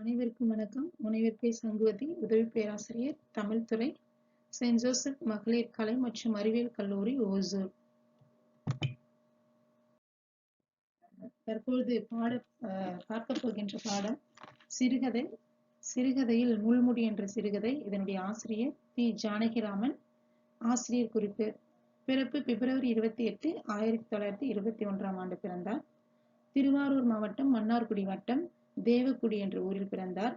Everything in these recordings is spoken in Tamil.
அனைவருக்கும் வணக்கம். முனைவர் பே சங்குவதி உதவி பேராசிரியர் தமிழ் துறை செயின்ட் ஜோசப் மகளிர் கலை மற்றும் அறிவியல் கல்லூரி ஓசூர். தற்பொழுது பாட பார்க்க போகின்ற பாடம் சிறுகதை சிறுகதையில் முள்முடி என்ற சிறுகதை. இதனுடைய ஆசிரியர் பி. ஜானகிராமன். ஆசிரியர் குறிப்பு பிறப்பு பிப்ரவரி இருபத்தி எட்டு ஆயிரத்தி தொள்ளாயிரத்தி இருபத்தி ஒன்றாம் ஆண்டு பிறந்தார். திருவாரூர் மாவட்டம் மன்னார்குடி வட்டம் தேவக்குடி என்ற ஊரில் பிறந்தார்.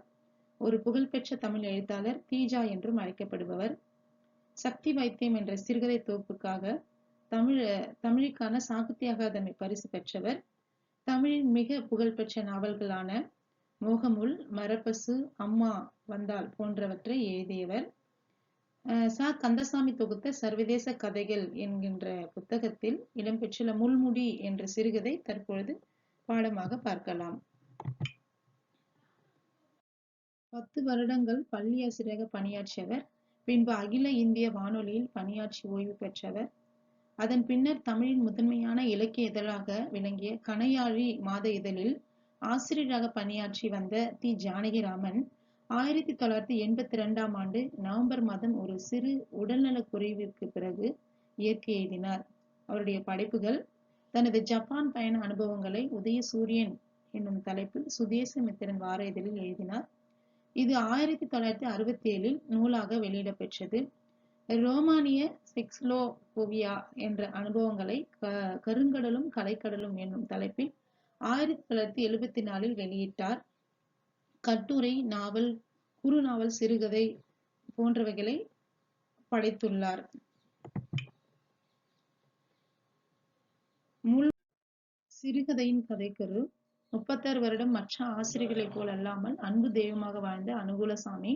ஒரு புகழ்பெற்ற தமிழ் எழுத்தாளர் தீஜா என்றும் அழைக்கப்படுபவர். சக்தி வைத்தியம் என்ற சிறுகதை தொகுப்புக்காக தமிழ் தமிழுக்கான சாகித்ய அகாதமி பரிசு பெற்றவர். தமிழின் மிக புகழ்பெற்ற நாவல்களான மோகமுல் மரப்பசு அம்மா வந்தால் போன்றவற்றை எழுதியவர். சா ச. கந்தசாமி தொகுத்த சர்வதேச கதைகள் என்கின்ற புத்தகத்தில் இடம்பெற்றுள்ள முள்முடி என்ற சிறுகதை தற்பொழுது பாடமாக பார்க்கலாம். பத்து வருடங்கள் பள்ளி ஆசிரியராக பணியாற்றியவர். பின்பு அகில இந்திய வானொலியில் பணியாற்றி ஓய்வு பெற்றவர். அதன் பின்னர் தமிழின் முதன்மையான இலக்கிய இதழாக விளங்கிய கணையாழி மாத இதழில் ஆசிரியராக பணியாற்றி வந்த தி ஜானகிராமன் ஆயிரத்தி தொள்ளாயிரத்தி எண்பத்தி ரெண்டாம் ஆண்டு நவம்பர் மாதம் ஒரு சிறு உடல்நலக் குறைவிற்கு பிறகு இயற்கை எழுதினார். அவருடைய படைப்புகள் தனது ஜப்பான் பயண அனுபவங்களை உதய சூரியன் என்னும் தலைப்பில் சுதேசமித்திரன் வார இதழில் எழுதினார். இது ஆயிரத்தி தொள்ளாயிரத்தி அறுபத்தி ஏழில் நூலாக வெளியிடப்பெற்றது. ரோமானிய செக்ஸ்லோபோவியா என்ற அனுபவங்களை கருங்கடலும் கலைக்கடலும் என்னும் தலைப்பில் ஆயிரத்தி தொள்ளாயிரத்தி எழுபத்தி நாலில் வெளியிட்டார். கட்டுரை நாவல் குறுநாவல் சிறுகதை போன்றவைகளை படைத்துள்ளார். முள் சிறுகதையின் கதைக்கரு முப்பத்தாறு வருடம் மற்ற ஆசிரியர்களைப் போல் அல்லாமல் அன்பு தெய்வமாக வாழ்ந்த அனுகூலசாமி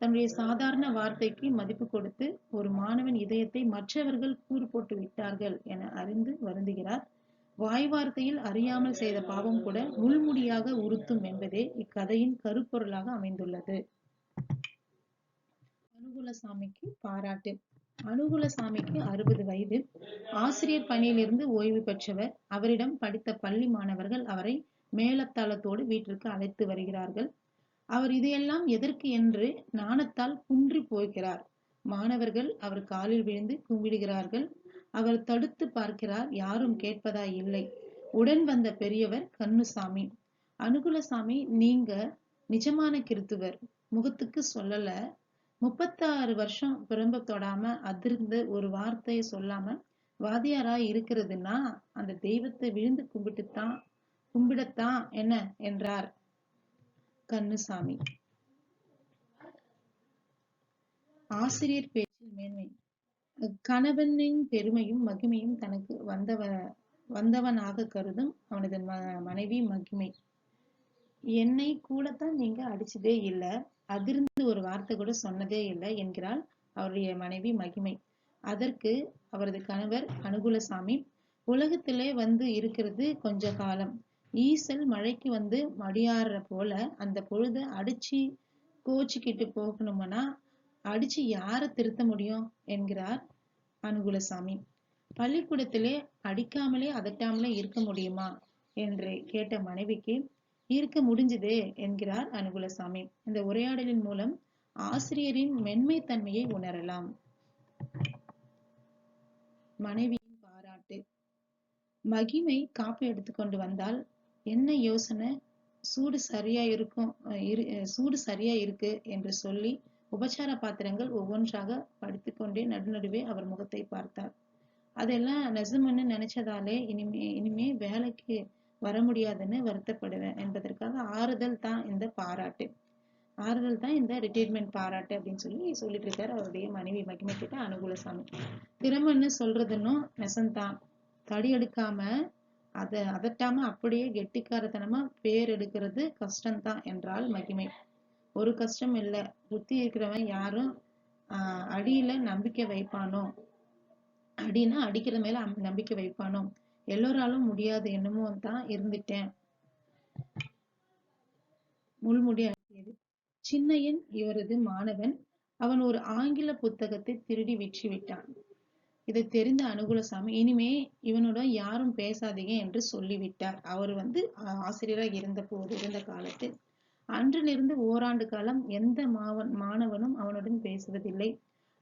தன்னுடைய சாதாரண வார்த்தைக்கு மதிப்பு கொடுத்து ஒரு மாணவன் இதயத்தை மற்றவர்கள் கூறு போட்டு விட்டார்கள் என அறிந்து வருந்துகிறார். வாய் வார்த்தையில் அறியாமல் செய்த பாவம் கூட முள்முடியாக உறுத்தும் என்பதே இக்கதையின் கருப்பொருளாக அமைந்துள்ளது. அனுகூலசாமிக்கு பாராட்டு. அனுகூலசாமிக்கு அறுபது வயது. ஆசிரியர் பணியிலிருந்து ஓய்வு பெற்றவர். அவரிடம் படித்த பள்ளி மாணவர்கள் அவரை மேலத்தாளத்தோடு வீட்டிற்கு அழைத்து வருகிறார்கள். அவர் இதையெல்லாம் எதற்கு என்று நாணத்தால் குன்றி போகிறார் மாணவர்கள் அவர் காலில் விழுந்து கும்பிடுகிறார்கள். அவர் தடுத்து பார்க்கிறார். யாரும் கேட்பதா இல்லை. உடன் வந்த பெரியவர் கண்ணுசாமி. அனுகுலசாமி நீங்க நிஜமான கிறித்துவர். முகத்துக்கு சொல்லல. முப்பத்தாறு வருஷம் பிரம்ப தொடாம அதிர்ந்து ஒரு வார்த்தையை சொல்லாம வாதியாரா இருக்கிறதுன்னா அந்த தெய்வத்தை விழுந்து கும்பிட்டு தான் கும்பிடத்தான் என்ன? என்றார் கண்ணுசாமி ஆசிரியர் பேச்சில் மேன்மை. கணவனின் பெருமையும் மகிமையும் தனக்கு வந்தவ வந்தவனாக கருதும் அவனது மனைவி மகிமை. என்னை கூடத்தான் நீங்க அடிச்சதே இல்லை அதிர்ந்து ஒரு வார்த்தை கூட சொன்னதே இல்லை என்கிறாள் அவருடைய மனைவி மகிமை. அதற்கு அவரது கணவர் அனுகுலசாமி உலகத்திலே வந்து இருக்கிறது கொஞ்ச காலம். ஈசல் மழைக்கு வந்து மடியாடுற போல அந்த பொழுது அடிச்சு கோச்சிக்கிட்டு போகணுமனா? அடிச்சு யாரை திருத்த முடியும்? என்கிறார் அனுகுலசாமி. பள்ளிக்கூடத்திலே அடிக்காமலே அதட்டாமலே இருக்க முடியுமா? என்று கேட்ட மனைவிக்கு இருக்க முடிஞ்சதே என்கிறார் அனுகுலசாமி. இந்த உரையாடலின் மூலம் ஆசிரியரின் மென்மைத்தன்மையை உணரலாம். மனைவியின் பாராட்டு. மகிமை காப்பி எடுத்துக்கொண்டு வந்தால் என்ன யோசனை? சூடு சரியா இருக்கும் இரு சூடு சரியா இருக்கு என்று சொல்லி உபச்சார பாத்திரங்கள் ஒவ்வொன்றாக படித்துக்கொண்டே நடுநடுவே அவர் முகத்தை பார்த்தார். அதெல்லாம் நெசமன்னு நினைச்சதாலே இனிமே இனிமே வேலைக்கு வர முடியாதுன்னு வருத்தப்படுவேன் என்பதற்காக ஆறுதல் தான் இந்த பாராட்டு. ஆறுதல் தான் இந்த ரிட்டைர்மெண்ட் பாராட்டு அப்படின்னு சொல்லி சொல்லிட்டு இருக்காரு அவருடைய மனைவி மகிமை கிட்ட அனுகூலசாமி. திறமைன்னு சொல்றதுன்னும் நெசந்தான். தடி எடுக்காம அத அதட்டாம அப்படியே கெட்டிக்காரத்தனமா பேர் எடுக்கிறது கஷ்டம்தான் என்றால் மகிமை. ஒரு கஷ்டம் இல்ல. புத்தி இருக்கிறவன் யாரும் ஆஹ் அடியில நம்பிக்கை வைப்பானோ? அடின்னா அடிக்கிற மேல நம்பிக்கை வைப்பானோ? எல்லோராலும் முடியாது. என்னமோ தான் இருந்துட்டேன். முள்முடி அடியது சின்னையன் இவரது மாணவன். அவன் ஒரு ஆங்கில புத்தகத்தை திருடி விற்று விட்டான் இதை தெரிந்த அனுகுலசாமி இனிமே இவனுடன் யாரும் பேசாதீங்க என்று சொல்லிவிட்டார். அவர் வந்து ஆசிரியராக இருந்த போது இருந்த காலத்தில் அன்றிலிருந்து ஓராண்டு காலம் எந்த மாவன் மாணவனும் அவனுடன் பேசுவதில்லை.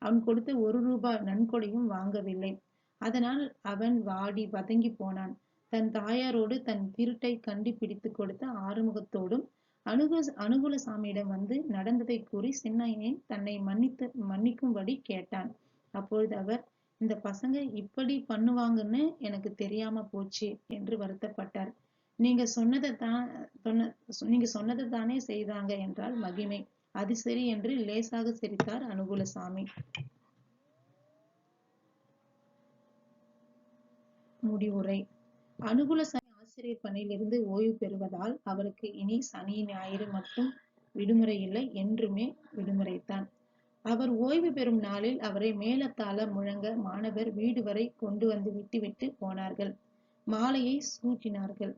அவன் கொடுத்த ஒரு ரூபாய் நன்கொடையும் வாங்கவில்லை. அதனால் அவன் வாடி வதங்கி போனான். தன் தாயாரோடு தன் திருட்டை கண்டுபிடித்து கொடுத்த ஆறுமுகத்தோடும் அனுகு அனுகுலசாமியிடம் வந்து நடந்ததை கூறி சின்னையன் தன்னை மன்னித்து மன்னிக்கும்படி கேட்டான். அப்பொழுது அவர் இந்த பசங்க இப்படி பண்ணுவாங்கன்னு எனக்கு தெரியாம போச்சு என்று வருத்தப்பட்டார். நீங்க சொன்னதை தான் சொன்ன நீங்க சொன்னதை தானே செய்தாங்க என்றால் மகிமை. அது சரி என்று லேசாக சிரித்தார் அனுகூலசாமி. முடிவுரை. அனுகூலசாமி ஆசிரியர் பணியிலிருந்து ஓய்வு பெறுவதால் அவருக்கு இனி சனி ஞாயிறு மட்டும் விடுமுறை இல்லை என்றுமே விடுமுறைத்தான். அவர் ஓய்வு பெறும் நாளில் அவரை மேலத்தாள முழங்க மாணவர் வீடு வரை கொண்டு வந்து விட்டுவிட்டு போனார்கள். மாலையை சூட்டினார்கள்.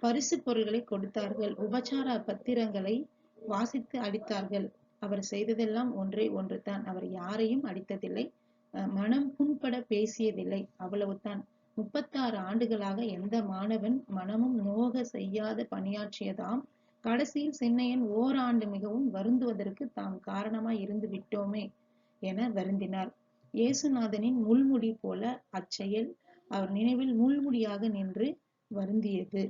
பரிசு பொருள்களை கொடுத்தார்கள். உபச்சார பத்திரங்களை வாசித்து அடித்தார்கள். அவர் செய்ததெல்லாம் ஒன்றே ஒன்றுதான். அவர் யாரையும் அடித்ததில்லை. மனம் புண்பட பேசியதில்லை. அவ்வளவுதான். முப்பத்தாறு ஆண்டுகளாக எந்த மாணவன் மனமும் நோக செய்யாத பணியாற்றியதாம். கடைசியில் சென்னையன் ஓராண்டு மிகவும் வருந்துவதற்கு தாம் காரணமாய் இருந்து விட்டோமே என வருந்தினார். இயேசுநாதனின் முள்முடி போல அச்செயல் அவர் நினைவில் முள்முடியாக நின்று வருந்தியது.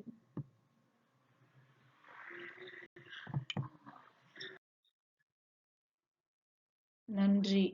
நன்றி.